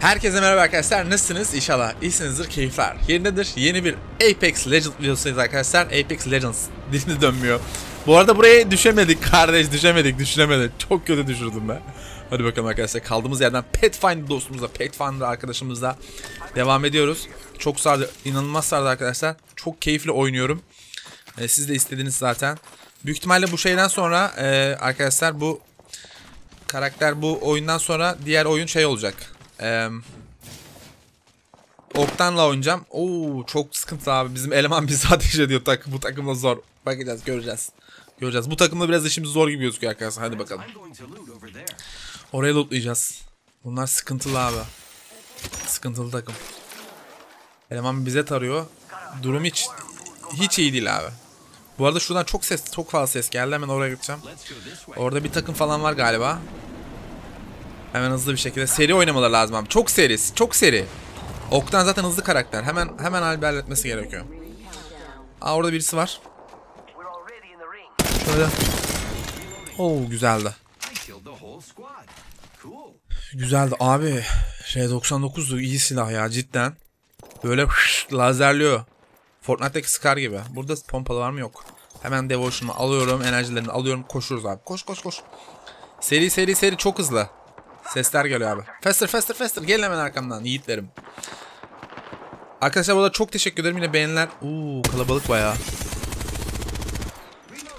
Herkese merhaba arkadaşlar. Nasılsınız? İnşallah iyisinizdir, keyifler yerindedir. Yeni bir Apex Legends videosuyuz arkadaşlar. Apex Legends dilimiz dönmüyor. Bu arada buraya düşemedik kardeş, düşemedik, düşüremedik. Çok kötü düşürdüm ben. Hadi bakalım arkadaşlar. Kaldığımız yerden Pathfinder dostumuzla, Pathfinder arkadaşımızla devam ediyoruz. Çok sardı, inanılmaz sardı arkadaşlar. Çok keyifli oynuyorum. Ee, siz de istediniz zaten. Büyük ihtimalle bu şeyden sonra e, arkadaşlar bu karakter bu oyundan sonra diğer oyun şey olacak. Ee, Oktan'la oynayacağım. Oo çok sıkıntı abi. Bizim eleman bizi ateş ediyor. Tak bu takımla zor. Bakacağız, göreceğiz. Göreceğiz. Bu takımda biraz işimiz zor gibi gözüküyor arkadaşlar. Hadi bakalım. Oraya lootlayacağız. Bunlar sıkıntılı abi. Sıkıntılı takım. Eleman bize tarıyor. Durum hiç hiç iyi değil abi. Bu arada şuradan çok ses, çok fazla ses geldi. Hemen oraya gideceğim. Orada bir takım falan var galiba. Hemen hızlı bir şekilde seri oynamaları lazım abi. Çok seri, çok seri. Oktan zaten hızlı karakter. Hemen hemen halletmesi gerekiyor. Aa orada birisi var. Şöyle. Oo güzeldi. Güzeldi abi. Şey 99'du iyi silah ya cidden. Böyle lazerliyor. Fortnite'daki Scar gibi. Burada pompalı var mı yok. Hemen Devotion'u alıyorum. Enerjilerini alıyorum. Koşuyoruz abi. Koş koş koş. Seri seri seri çok hızlı. Sesler geliyor abi. Faster faster faster. Gelin hemen arkamdan yiğitlerim. Arkadaşlar burada çok teşekkür ederim. Yine beğeniler. Uuu kalabalık bayağı.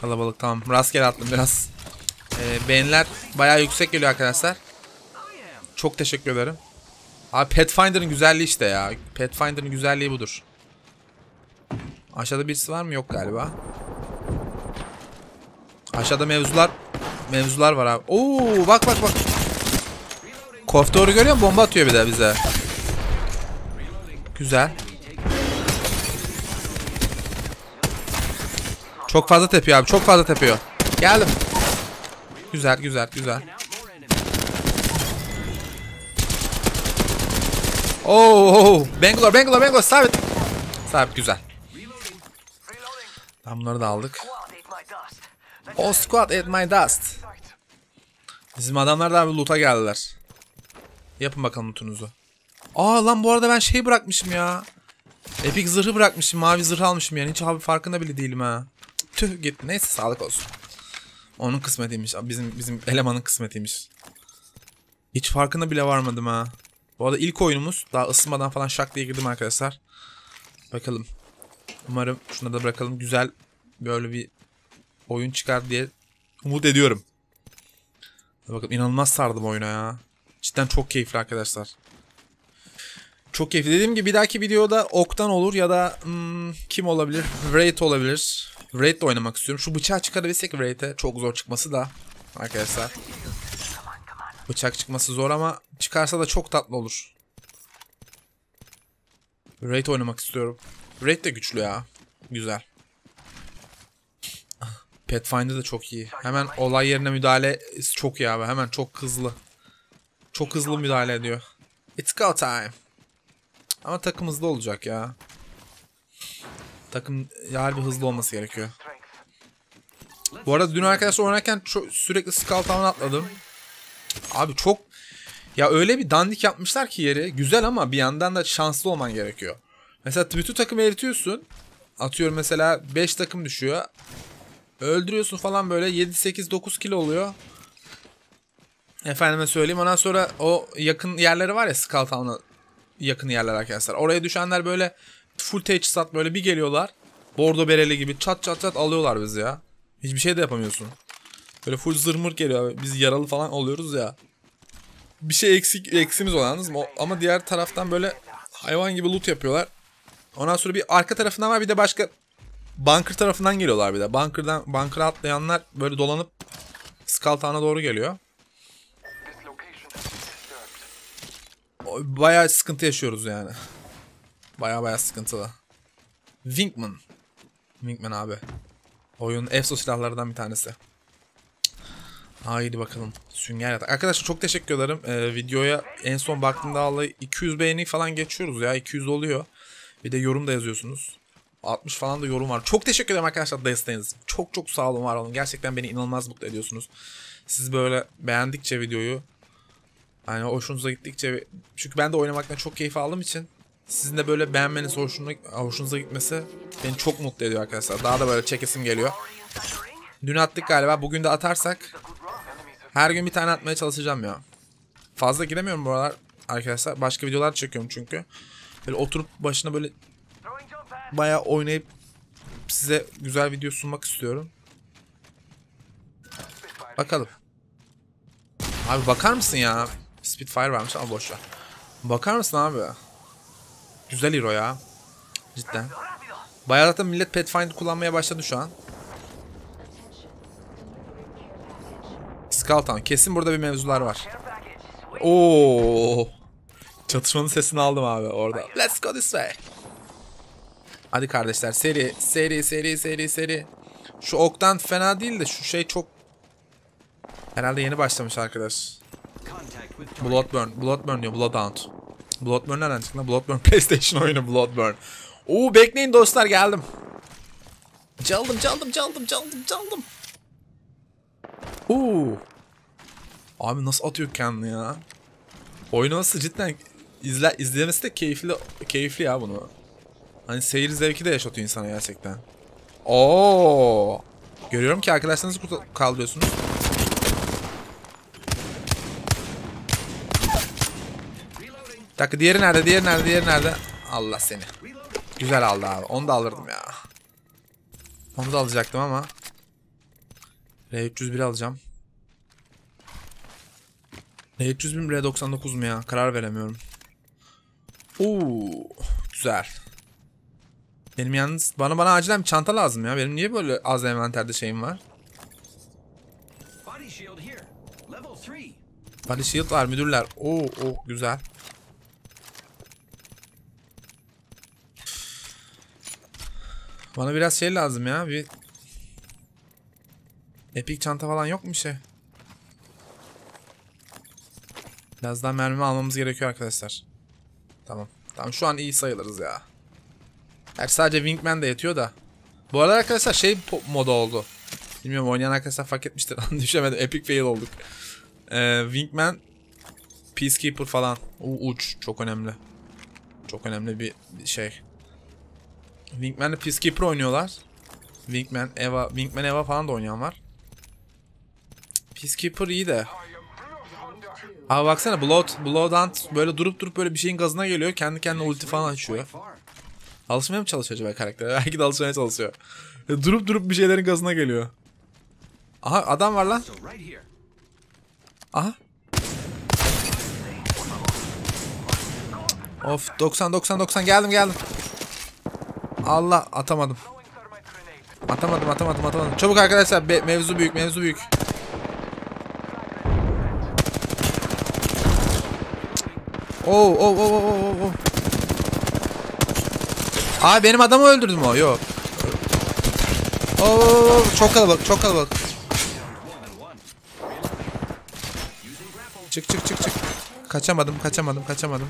Kalabalık tamam. Rastgele attım biraz. Ee, beğeniler bayağı yüksek geliyor arkadaşlar. Çok teşekkür ederim. Abi Pathfinder'ın güzelliği işte ya. Pathfinder'ın güzelliği budur. Aşağıda birisi var mı? Yok galiba. Aşağıda mevzular mevzular var abi. Oo bak bak bak. Koftoru görüyor musun? Bomba atıyor bir de bize. Güzel. Çok fazla tepiyor abi. Çok fazla tepiyor. Geldim. Güzel güzel güzel. Oo, oh, Bangalore Bangalore Bangalore sabit. Sabit güzel. Tam bunları da aldık. All squad at my dust. Bizim adamlar da abi loot'a geldiler. Yapın bakalım lootunuzu. Aa lan bu arada ben şey bırakmışım ya. Epic zırhı bırakmışım. Mavi zırh almışım yani. Hiç abi farkında bile değilim ha. Tüh gitti. Neyse sağlık olsun. Onun kısmetiymiş. Bizim bizim elemanın kısmetiymiş. Hiç farkında bile varmadım ha. Bu arada ilk oyunumuz. Daha ısınmadan falan şak diye girdim arkadaşlar. Bakalım. Umarım şuna da bırakalım. Güzel böyle bir oyun çıkar diye umut ediyorum. Bakın inanılmaz sardım oyuna ya. Cidden çok keyifli arkadaşlar. Çok keyifli. Dediğim gibi bir dahaki videoda Oktan olur ya da hmm, kim olabilir? Raid olabilir. Raid de oynamak istiyorum. Şu bıçağı çıkarabilsek Raid'e çok zor çıkması da arkadaşlar. Bıçak çıkması zor ama çıkarsa da çok tatlı olur. Raid oynamak istiyorum. Raid de güçlü ya. Güzel. Pathfinder da çok iyi. Hemen olay yerine müdahale çok iyi abi. Hemen çok hızlı. Çok hızlı müdahale ediyor. It's go time. Ama takım hızlı olacak ya. Takım harbi hızlı olması gerekiyor. Bu arada dün arkadaşlar oynarken çok, sürekli skull town atladım. Abi çok ya öyle bir dandik yapmışlar ki yeri güzel ama bir yandan da şanslı olman gerekiyor. Mesela bütün takımı eritiyorsun. Atıyorum mesela 5 takım düşüyor. Öldürüyorsun falan böyle 7 8 9 kilo oluyor. Efendime söyleyeyim ondan sonra o yakın yerleri var ya Skull Town'a yakın yerler arkadaşlar. Oraya düşenler böyle full teçhizat böyle bir geliyorlar. Bordo bereli gibi çat çat çat alıyorlar bizi ya. Hiçbir şey de yapamıyorsun. Böyle full zırmır geliyor. Biz yaralı falan oluyoruz ya. Bir şey eksik eksimiz olan ama diğer taraftan böyle hayvan gibi loot yapıyorlar. Ondan sonra bir arka tarafından var bir de başka bunker tarafından geliyorlar bir de. Bunker'dan bunker'a atlayanlar böyle dolanıp Skull Town'a doğru geliyor. Bayağı sıkıntı yaşıyoruz yani. Bayağı bayağı sıkıntılı. Winkman. Winkman abi. Oyunun EFSO silahlarından bir tanesi. Haydi bakalım. Sünger yatak. Arkadaşlar çok teşekkür ederim. Ee, videoya en son baktığımda vallahi 200 beğeni falan geçiyoruz ya. 200 oluyor. Bir de yorum da yazıyorsunuz. 60 falan da yorum var. Çok teşekkür ederim arkadaşlar desteğiniz. Çok çok sağ olun var olun. Gerçekten beni inanılmaz mutlu ediyorsunuz. Siz böyle beğendikçe videoyu Yani hoşunuza gittikçe çünkü ben de oynamaktan çok keyif aldığım için sizin de böyle beğenmeniz hoşuna, hoşunuza gitmesi beni çok mutlu ediyor arkadaşlar. Daha da böyle çekesim geliyor. Dün attık galiba. Bugün de atarsak her gün bir tane atmaya çalışacağım ya. Fazla giremiyorum bu aralar arkadaşlar. Başka videolar çekiyorum çünkü. Böyle oturup başına böyle bayağı oynayıp size güzel video sunmak istiyorum. Bakalım. Abi bakar mısın ya? Spitfire varmış ama boş ver. Bakar mısın abi? Güzel hero ya. Cidden. Bayağı zaten millet Pathfinder kullanmaya başladı şu an. Skulltown. Kesin burada bir mevzular var. Oo. Çatışmanın sesini aldım abi orada. Let's go this way. Hadi kardeşler seri seri seri seri seri. Şu oktan fena değil de şu şey çok Herhalde yeni başlamış arkadaş. Bloodburn. Bloodburn diyor. Bloodhound. Bloodburn nereden çıktı lan? Bloodburn PlayStation oyunu Bloodburn. Oo bekleyin dostlar geldim. Çaldım çaldım çaldım çaldım çaldım. Oo. Abi nasıl atıyor kendini ya? Oynaması cidden izle, izlemesi de keyifli keyifli ya bunu. Hani seyir zevki de yaşatıyor insana gerçekten. Oo. Görüyorum ki arkadaşlarınızı kaldırıyorsunuz. Bir dakika diğeri nerede? Diğeri nerede? Diğeri nerede? Allah seni. Güzel aldı abi. Onu da alırdım ya. Onu da alacaktım ama. R301 alacağım. R300 mi R99 mu ya? Karar veremiyorum. Oo, güzel. Benim yalnız bana bana acilen bir çanta lazım ya. Benim niye böyle az envanterde şeyim var? Body shield here. Level 3. Body shield var müdürler. Oo, oh güzel. Bana biraz şey lazım ya. Bir Epic çanta falan yok mu şey? Biraz daha mermi almamız gerekiyor arkadaşlar. Tamam. Tamam şu an iyi sayılırız ya. Gerçi sadece Wingman de yetiyor da. Bu arada arkadaşlar şey moda oldu. Bilmiyorum oynayan arkadaşlar fark etmiştir. Düşemedim. Epic fail olduk. Ee, Wingman Peacekeeper falan. U uç çok önemli. Çok önemli bir şey. Wingman'le Peacekeeper oynuyorlar. Wingman, Eva, Wingman Eva falan da oynayan var. Peacekeeper iyi de. Abi baksana Blood, Bloodhunt böyle durup durup böyle bir şeyin gazına geliyor. Kendi kendine ulti falan açıyor. Alışmaya mı çalışıyor acaba karakter? Belki de alışmaya çalışıyor. Durup durup bir şeylerin gazına geliyor. Aha adam var lan. Aha. Of 90 90 90 geldim geldim. Allah atamadım. Atamadım atamadım atamadım. Çabuk arkadaşlar be- mevzu büyük mevzu büyük. Oo oo oo oo oo oo. Aa benim adamı öldürdüm o. Yok. Oo, çok kalabalık çok kalabalık. Çık çık çık çık. Kaçamadım kaçamadım kaçamadım.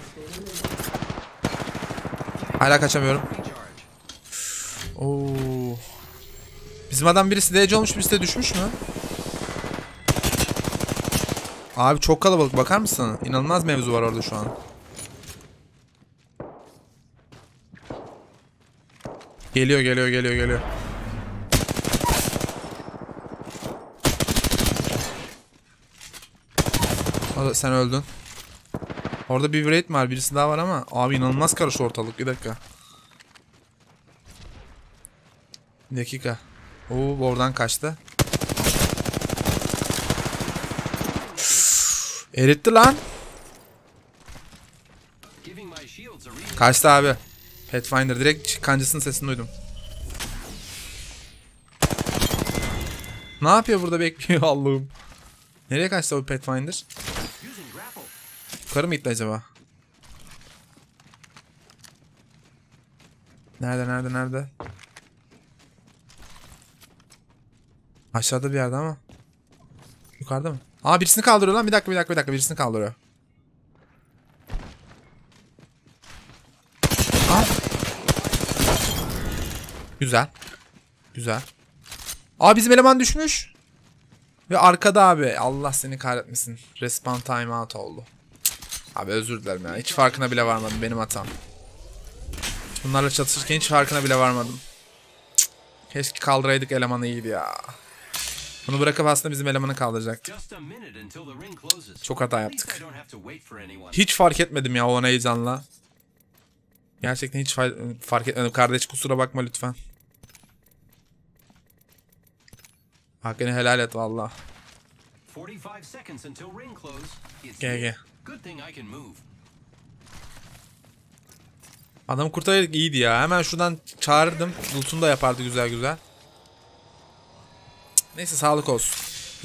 Hala kaçamıyorum. Oo. Bizim adam birisi DC olmuş birisi de düşmüş mü? Abi çok kalabalık bakar mısın? İnanılmaz mevzu var orada şu an. Geliyor geliyor geliyor geliyor. O Sen öldün. Orada bir raid var birisi daha var ama abi inanılmaz karıştı ortalık bir dakika. Bir dakika. Oo oradan kaçtı. Eritti lan. Kaçtı abi. Pathfinder direkt kancasının sesini duydum. Ne yapıyor burada bekliyor Allah'ım. Nereye kaçtı o Pathfinder? Yukarı mı gitti acaba? Nerede nerede nerede? Aşağıda bir yerde ama. Yukarıda mı? Aa birisini kaldırıyor lan. Bir dakika bir dakika bir dakika birisini kaldırıyor. Aa. Güzel. Güzel. Aa bizim eleman düşmüş. Ve arkada abi. Allah seni kahretmesin. Respawn timeout oldu. Abi özür dilerim ya. Hiç farkına bile varmadım. Benim hatam. Bunlarla çatışırken hiç farkına bile varmadım. Keşke kaldıraydık elemanı iyiydi ya. Bunu bırakıp aslında bizim elemanı closes. Çok hata yaptık. Hiç fark etmedim ya o an heyecanla. Gerçekten hiç fa- fark etmedim. Kardeş kusura bakma lütfen. Hakkını helal et valla. 45 seconds until ring close. It's Gel, gel. Adamı kurtardık iyiydi ya. Hemen şuradan çağırırdım. Loot'unu da yapardı güzel güzel. Neyse sağlık olsun.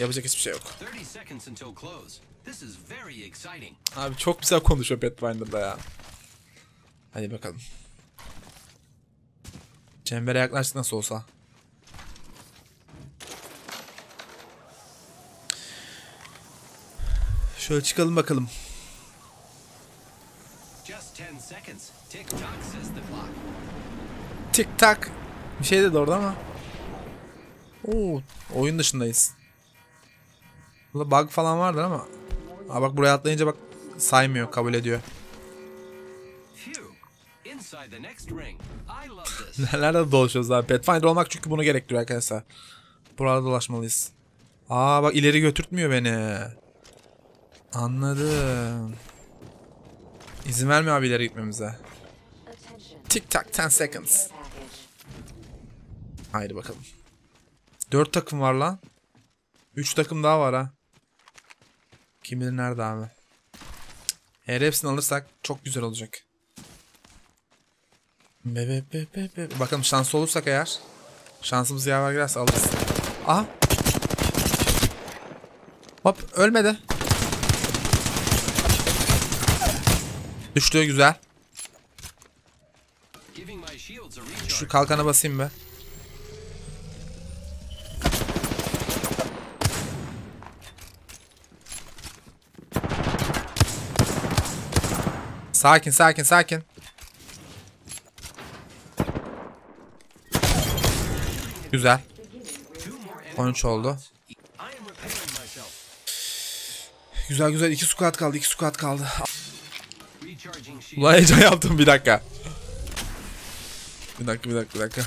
Yapacak hiçbir şey yok. 30 seconds until close. This is very exciting. Abi çok güzel konuşuyor Pathfinder'da ya. Hadi bakalım. Çembere yaklaştık nasıl olsa. Şöyle çıkalım bakalım. Just 10 seconds. Tick tock says the clock. Tik tak. Bir şey dedi orada ama. Oo, oyun dışındayız. Burada bug falan vardır ama. Aa bak buraya atlayınca bak saymıyor, kabul ediyor. Nerede dolaşıyoruz abi? Pathfinder olmak çünkü bunu gerektiriyor arkadaşlar. Burada dolaşmalıyız. Aa bak ileri götürtmüyor beni. Anladım. İzin vermiyor abi ileri gitmemize. Tik tak 10 seconds. Haydi bakalım. 4 takım var lan. 3 takım daha var ha. Kim bilir nerede abi. Eğer hepsini alırsak çok güzel olacak. Be be be be be. Bakalım şanslı olursak eğer. Şansımız yaver girerse alırız. Aha. Hop ölmedi. Düştü güzel. Şu kalkana basayım be. Sakin sakin sakin. Güzel. Two more enemy 13 oldu. Güzel güzel. iki squat kaldı. iki squat kaldı. Ulan heyecan yaptım bir dakika. Bir dakika bir dakika bir dakika.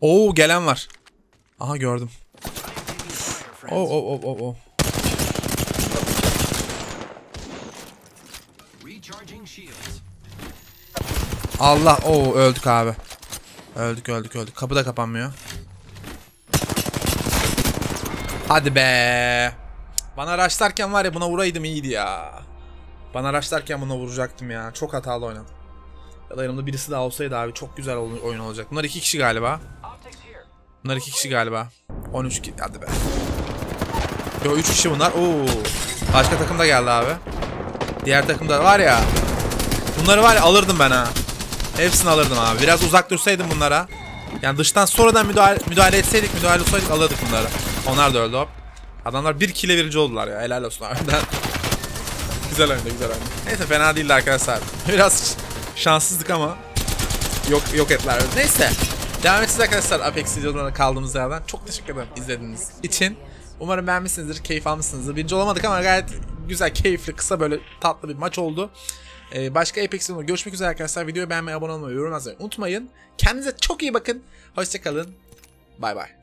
Oo gelen var. Aha gördüm. Oo oo oo oo Allah oo öldük abi. Öldük öldük öldük. Kapı da kapanmıyor. Hadi be. Bana araçlarken var ya buna vuraydım iyiydi ya. Bana araçlarken buna vuracaktım ya. Çok hatalı oynadım. Ya da yanımda birisi daha olsaydı abi çok güzel oyun olacak. Bunlar iki kişi galiba. Bunlar iki kişi galiba. 13 ki hadi be. Yo 3 kişi bunlar. Oo. Başka takım da geldi abi. Diğer takımda var ya. Bunları var ya alırdım ben ha. Hepsini alırdım abi. Biraz uzak dursaydım bunlara. Yani dıştan sonradan müdahale, müdahale etseydik, müdahale olsaydık alırdık bunları. Onlar da öldü hop. Adamlar bir kile verici oldular ya. Helal olsun harbiden. güzel oyundu, güzel oyundu. Neyse fena değildi arkadaşlar. Biraz şanssızlık ama yok yok ettiler. Neyse. Devam edeceğiz arkadaşlar Apex videolarına kaldığımız yerden. Çok teşekkür ederim izlediğiniz için. Umarım beğenmişsinizdir, keyif almışsınızdır. Birinci olamadık ama gayet güzel, keyifli, kısa böyle tatlı bir maç oldu. Ee, başka Apex videolarında görüşmek üzere arkadaşlar. Videoyu beğenmeyi, abone olmayı, yorum yazmayı unutmayın. Kendinize çok iyi bakın. Hoşçakalın. Bay bay.